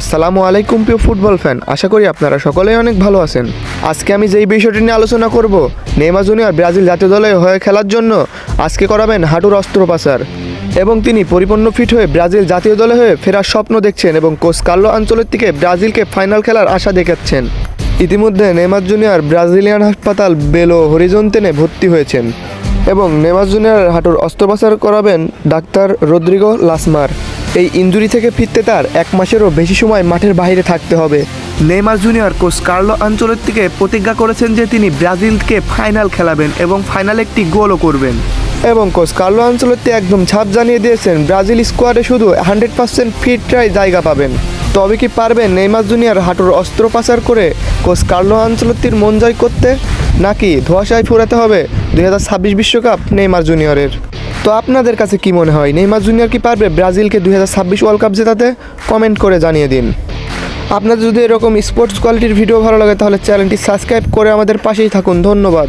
আসসালামু আলাইকুম, প্রিয় ফুটবল ফ্যান। আশা করি আপনারা সকলেই অনেক ভালো আছেন। আজকে আমি যেই বিষয়টি নিয়ে আলোচনা করব, নেইমার জুনিয়র ব্রাজিল জাতীয় দলে হয়ে খেলার জন্য আজকে করাবেন হাঁটুর অস্ত্রোপচার। এবং তিনি পরিপূর্ণ ফিট হয়ে ব্রাজিল জাতীয় দলে হয়ে ফেরার স্বপ্ন দেখছেন এবং কোচ কার্লো আঞ্চলের থেকে ব্রাজিলকে ফাইনাল খেলার আশা দেখাচ্ছেন। ইতিমধ্যে নেইমার জুনিয়র ব্রাজিলিয়ান হাসপাতাল বেলো হরিজন্তেনে ভর্তি হয়েছেন। এবং নেমাজ জুনিয়র হাঁটুর অস্ত্রোপচার করাবেন ডাক্তার রদ্রিগো লাসমার। এই ইঞ্জুরি থেকে ফিরতে তার এক মাসেরও বেশি সময় মাঠের বাইরে থাকতে হবে। নেইমার জুনিয়র কোচ কার্লো আঞ্চলের থেকে প্রতিজ্ঞা করেছেন যে তিনি ব্রাজিলকে ফাইনাল খেলাবেন এবং ফাইনালে একটি গোলও করবেন। এবং কোচ কার্লো আঞ্চলত্তি একদম ছাপ জানিয়ে দিয়েছেন ব্রাজিল স্কোয়াডে শুধু হান্ড্রেড পার্সেন্ট ফিটরাই জায়গা পাবেন। তবে কি পারবেন নেইমার জুনিয়র হাঁটুর অস্ত্রোপচার করে কোচ কার্লো আঞ্চলত্তির মন জয় করতে? নাকি ধোয়াশায় ফুরাতে হবে দুই হাজার ছাব্বিশ বিশ্বকাপ নেইমার জুনিয়রের। তো আপনাদের কাছে কি মনে হয়, নেইমার জুনিয়র কি পারবে ব্রাজিলকে দুই হাজার ছাব্বিশ ওয়ার্ল্ড কাপ জেতাতে? কমেন্ট করে জানিয়ে দিন। আপনাদের যদি এরকম স্পোর্টস কোয়ালিটির ভিডিও ভালো লাগে, তাহলে চ্যানেলটি সাবস্ক্রাইব করে আমাদের পাশেই থাকুন। ধন্যবাদ।